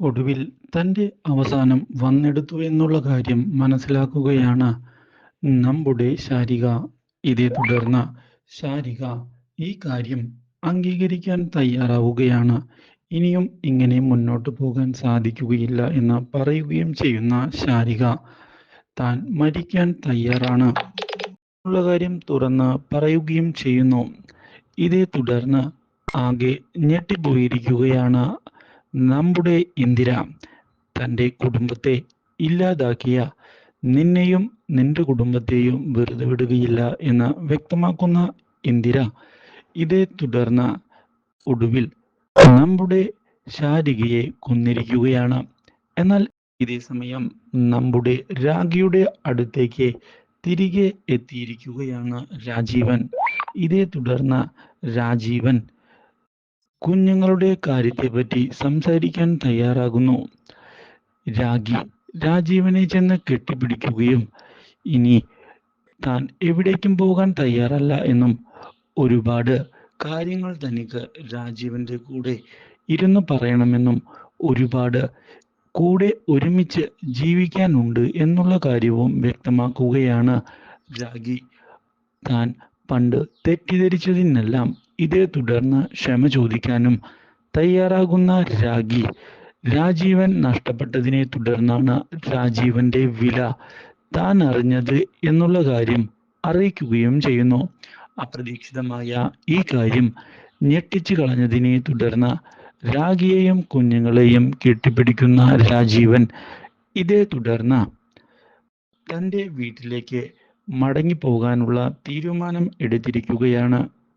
ഒടുവിൽ തന്റെ അവസാനം വന്നെടുത്തു എന്നുള്ള കാര്യം മനസ്സിലാക്കുകയാണ്. നമ്മുടെ ശാരിക. ഇതേ തുടർന്ന് ശാരിക ഈ കാര്യം അംഗീകരിക്കാൻ തയ്യാറാവുകയാണ്. ഇനിയും ഇങ്ങനെ മുന്നോട്ട് പോകാൻ സാധിക്കുകയില്ല എന്ന് പറയുകയും ചെയ്യുന്ന ശാരിക താൻ മരിക്കാൻ തയ്യാറാണ്. ഉള്ള കാര്യം തുറന്ന് പറയുകയും ചെയ്യുന്നു. ഇതേ തുടർന്ന് ആകെ ഞെട്ടിപ്പോയിരിക്കുകയാണ്. നമ്മുടെ ഇന്ദിര തന്റെ കുടുംബത്തെ ഇല്ലാതാക്കിയ നിന്നെയും നിന്റെ കുടുംബത്തെയും വെറുതെ വിടുകയില്ല എന്ന് വ്യക്തമാക്കുന്ന ഇന്ദിര ഇതേ തുടർന്ന് ഒടുവിൽ നമ്മുടെ ശാരികയെ കൊന്നിരിക്കുകയാണ്. എന്നാൽ ഇതേ സമയം നമ്മുടെ രാഗിയുടെ അടുത്തേക്ക് തിരികെ എത്തിയിരിക്കുകയാണ് രാജീവൻ. ഇതേ തുടർന്ന് രാജീവൻ കുഞ്ഞുങ്ങളുടെ കാര്യത്തെപ്പറ്റി സംസാരിക്കാൻ തയ്യാറാകുന്നു. രാഗി രാജീവനെ ചെന്ന് കെട്ടിപ്പിടിക്കുകയും ഇനി താൻ എവിടേക്കും പോകാൻ തയ്യാറല്ല എന്നും ഒരുപാട് കാര്യങ്ങൾ തനിക്ക് രാജീവന്റെ കൂടെ ഇരുന്ന് പറയണമെന്നും ഒരുപാട് കൂടെ ഒരുമിച്ച് ജീവിക്കാനുണ്ട് എന്നുള്ള കാര്യവും വ്യക്തമാക്കുകയാണ് രാഗി. താൻ പണ്ട് തെറ്റിദ്ധരിച്ചതിനെല്ലാം ഇതേ തുടർന്ന് ക്ഷമ ചോദിക്കാനും തയ്യാറാകുന്ന രാഗി. രാജീവൻ നഷ്ടപ്പെട്ടതിനെ തുടർന്നാണ് രാജീവന്റെ വില താൻ അറിഞ്ഞത് എന്നുള്ള കാര്യം അറിയിക്കുകയും ചെയ്യുന്നു. അപ്രതീക്ഷിതമായ ഈ കാര്യം ഞെട്ടിച്ചു കളഞ്ഞതിനെ തുടർന്ന് രാഗിയെയും കുഞ്ഞുങ്ങളെയും കെട്ടിപ്പിടിക്കുന്ന രാജീവൻ ഇതേ തുടർന്ന് തന്റെ വീട്ടിലേക്ക് മടങ്ങി പോകാനുള്ള തീരുമാനം എടുത്തിരിക്കുകയാണ്